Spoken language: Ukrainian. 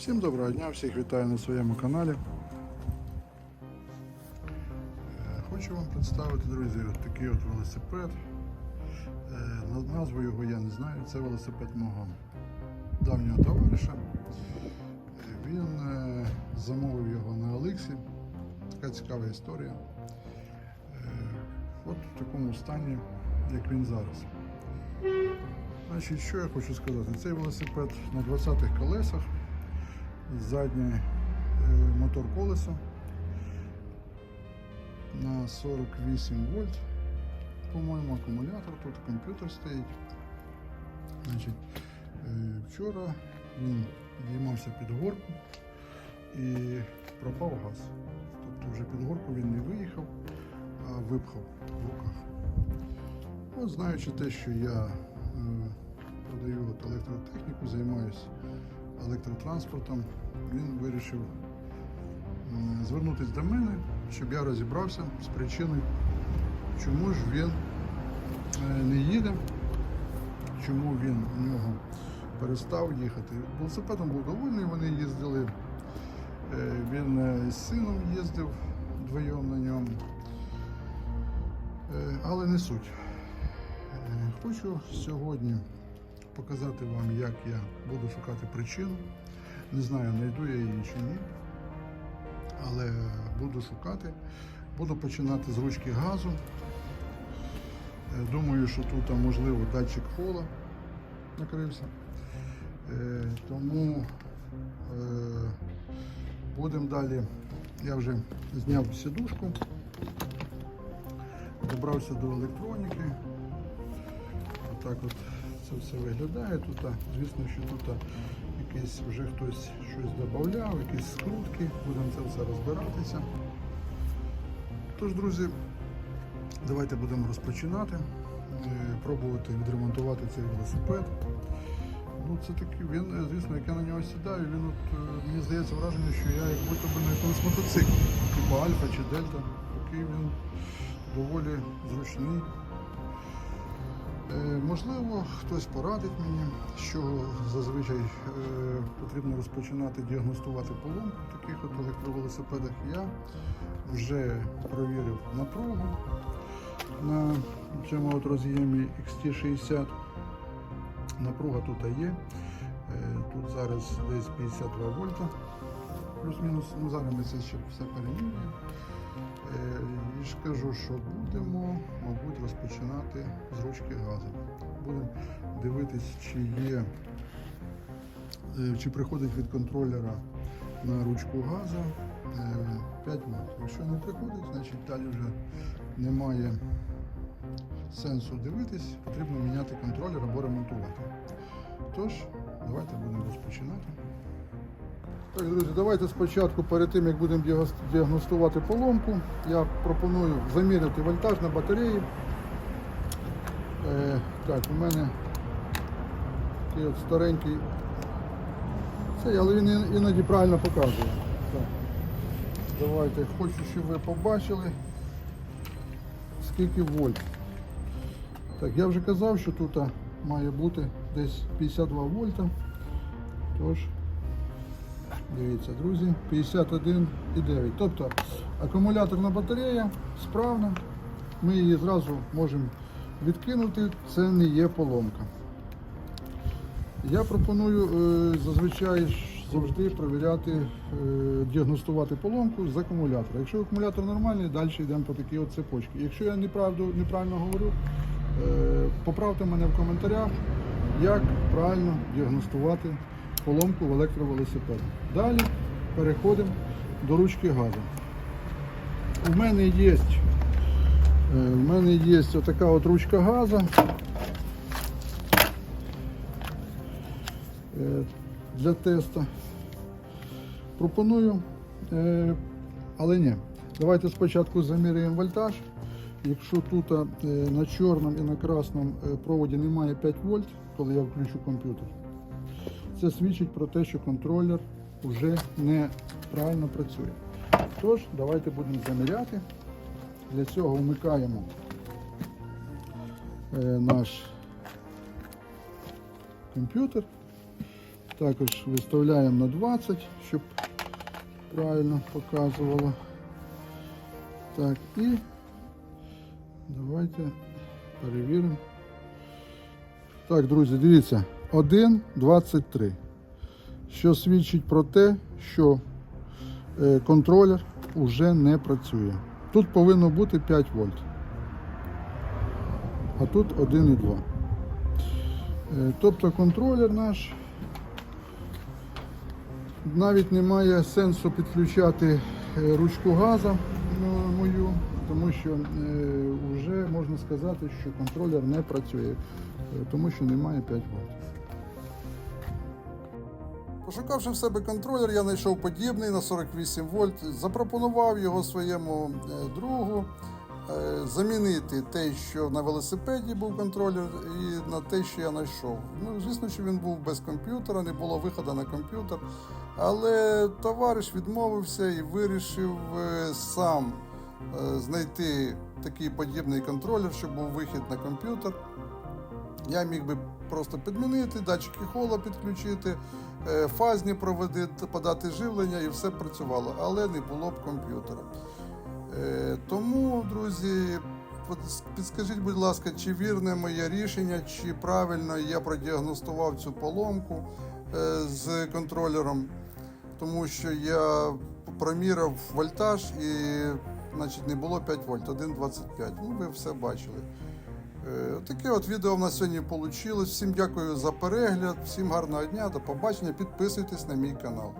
Всім доброго дня, всіх вітаю на своєму каналі. Е, Хочу вам представити, друзі, от такий от велосипед. Е, Назву його я не знаю, це велосипед мого давнього товариша. Е, Він замовив його на Олексі. Така цікава історія. От в такому стані, як він зараз. Значить, що я хочу сказати? Цей велосипед на 20-х колесах, заднє е, мотор колесо на 48 вольт, по-моєму, акумулятор, тут комп'ютер стоїть. Значить, е, вчора він підіймався під горку і пропав газ. Тобто вже під горку він не виїхав, а випхав в руках. От знаючи те, що я е, продаю електротехніку, займаюся електротранспортом, він вирішив звернутися до мене, щоб я розібрався з причиною, чому ж він е, не їде, чому він у нього перестав їхати. Велосипедом був довольний, вони їздили. Е, Він е, з сином їздив вдвоєм на ньому. Але не суть. Хочу сьогодні показати вам, як я буду шукати причину. Не знаю, знайду я її чи ні. Але буду шукати. Буду починати з ручки газу. Е, Думаю, що тут можливо датчик хола накрився. Е, Тому е, будемо далі. Я вже зняв сідушку, добрався до електроніки. Отак от це все виглядає. Тут, звісно, що тут якийсь вже хтось щось додавав, якісь скрутки, будемо це все розбиратися. Тож, друзі, давайте будемо розпочинати, е, пробувати відремонтувати цей велосипед. Ну, це такий, він, е, звісно, як я на нього сідаю, він от, е, мені здається враження, що я як будто би на якомусь мотоциклі, типу Альфа чи Дельта. Такий він доволі зручний. Е, Можливо, хтось порадить мені, що зазвичай е, потрібно розпочинати діагностувати поломку в таких от електровелосипедах. Я вже провірив напругу на цьому от роз'ємі XT60. Напруга тут є. Е, Тут зараз десь 52 вольта, плюс-мінус. Ну, зараз ми це ще все перемірюємо. Е, І ж кажу, що будемо, мабуть, розпочинати з ручки газу. Будемо дивитись, чи є, е, чи приходить від контролера на ручку газу е, 5 вольт. Якщо не приходить, значить далі вже немає сенсу дивитись, потрібно міняти контролер або ремонтувати. Тож, давайте будемо розпочинати. Так, друзі, давайте спочатку, перед тим як будемо діагностувати поломку, я пропоную заміряти вольтаж на батареї. Е, так, у мене такий от старенький. Цей, але він іноді правильно показує. Так. Давайте, хочу, щоб ви побачили, скільки вольт. Так, я вже казав, що тут має бути десь 52 вольта. Тож, дивіться, друзі, 51,9. Тобто акумуляторна батарея справна. Ми її зразу можемо відкинути, це не є поломка. Я пропоную е, зазвичай завжди перевіряти, е, діагностувати поломку з акумулятора. Якщо акумулятор нормальний, далі йдемо по такій от цепочці. Якщо я неправду, неправильно говорю, е, поправте мене в коментарях, як правильно діагностувати поломку в електровелосипеді. Далі переходимо до ручки газу. У мене є, е, у мене є отака от ручка газу. е, для тесту. Пропоную, е, але ні. Давайте спочатку заміряємо вольтаж. Якщо тут на чорному і на красному проводі немає 5 вольт, коли я включу комп'ютер, це свідчить про те, що контролер вже неправильно працює. Тож, давайте будемо заміряти. Для цього вмикаємо е, наш комп'ютер. Також виставляємо на 20, щоб правильно показувало. Так, і давайте перевіримо. Так, друзі, дивіться, 1,23. Що свідчить про те, що е, контролер вже не працює. Тут повинно бути 5 вольт. А тут 1,2. Е, Тобто контролер наш навіть немає сенсу підключати е, ручку газа мою, тому що вже можна сказати, що контролер не працює, тому що немає 5 вольт. Пошукавши в себе контролер, я знайшов подібний на 48 вольт, запропонував його своєму е, другу е, замінити те, що на велосипеді був контролер, і на те, що я знайшов. Ну, звісно, що він був без комп'ютера, не було виходу на комп'ютер. Але товариш відмовився і вирішив е, сам знайти такий подібний контролер, щоб був вихід на комп'ютер. Я міг би просто підмінити, датчики хола підключити, е, фазні проводи, подати живлення і все працювало, але не було б комп'ютера. Е, Тому, друзі, підскажіть, будь ласка, чи вірне моє рішення, чи правильно я продіагностував цю поломку е, з контролером, тому що я проміряв вольтаж і значить, не було 5 вольт, 1,25. Ну, ви все бачили. Е, Таке от відео в нас сьогодні вийшло. Всім дякую за перегляд, всім гарного дня, до побачення. Підписуйтесь на мій канал.